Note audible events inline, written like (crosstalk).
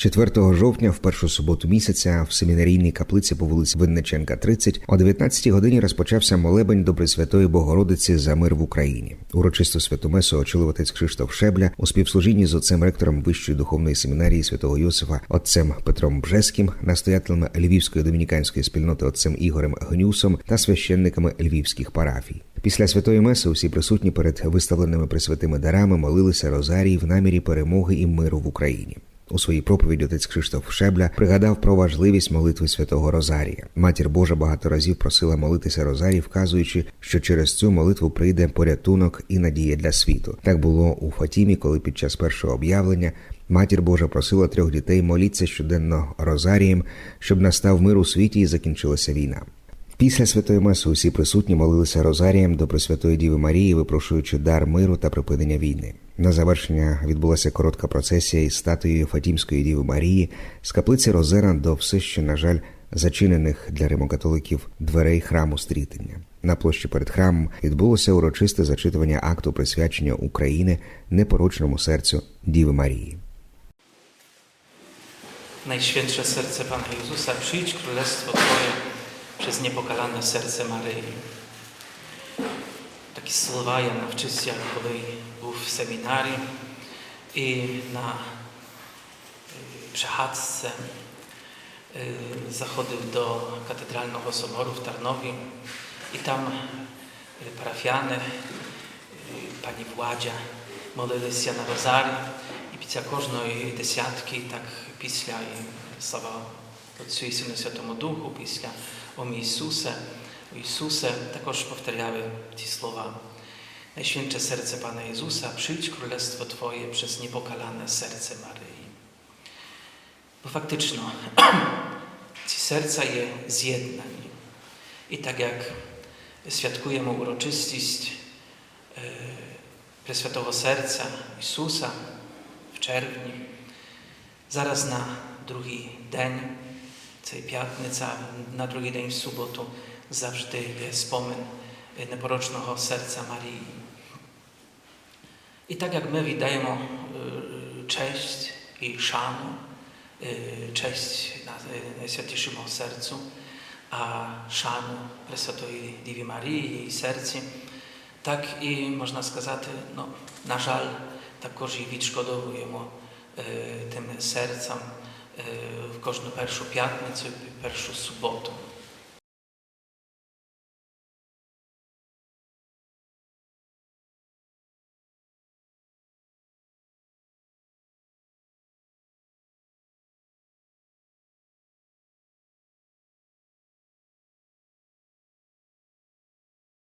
4 жовтня, в першу суботу місяця, в семінарійній каплиці по вулиці Винниченка, 30, о 19 годині розпочався молебень до Пресвятої Богородиці за мир в Україні. Урочисту святу месу очолив отець Кшиштоф Шебля у співслужінні з отцем ректором Вищої духовної семінарії святого Йосифа, отцем Петром Бжеским, настоятелями Львівської домініканської спільноти отцем Ігорем Гнюсом та священниками львівських парафій. Після святої меси усі присутні перед виставленими присвятими дарами молилися розарії в намірі перемоги і миру в Україні. У своїй проповіді отець Кшиштоф Шебля пригадав про важливість молитви святого Розарія. Матір Божа багато разів просила молитися Розарій, вказуючи, що через цю молитву прийде порятунок і надія для світу. Так було у Фатімі, коли під час першого об'явлення матір Божа просила трьох дітей моліться щоденно Розарієм, щоб настав мир у світі і закінчилася війна. Після святої меси усі присутні молилися Розарієм до Пресвятої Діви Марії, випрошуючи дар миру та припинення війни. На завершення відбулася коротка процесія із статуєю Фатімської Діви Марії з каплиці Розена до все ще, на жаль, зачинених для римокатоликів дверей храму стрітення. На площі перед храмом відбулося урочисте зачитування акту присвячення України непорочному серцю Діви Марії. Najświętsze serce Pana Jezusa, przyjdź królestwo Twoje przez niepokalane serce Maryi. Takie słowa ja nauczył się, był w seminarii i na y, przechadzce y, zachodził do katedralnego soboru w Tarnowie i tam y, parafiany, pani Władzia modlili się na rozarii i picia kożno i desiatki, tak pisła i stawało Отцю і Сину Святому Духу, після о мій Ісусе, о Ісусе, також повторяли ті слова. Najświętsze serce Pana Jezusa, przyjdź królestwo Twoje przez niepokalane serce Maryi. Bo faktyczno, (clears throat) ці серця є з'єднані. І так як святкуємо урочистість е, Пресвятого Серця Ісуса в червні, зараз на другий день, це п'ятниця, на другий день в суботу завжди є спомин е, непорочного серця Марії. І так як ми віддаємо е, честь і шану, е, честь на- Найсвятішому серцю, а шану Пресвятої Діві Марії, її серці, так і можна сказати, ну, на жаль, також і відшкодовуємо е, тим серцям е, в кожну першу п'ятницю першу суботу.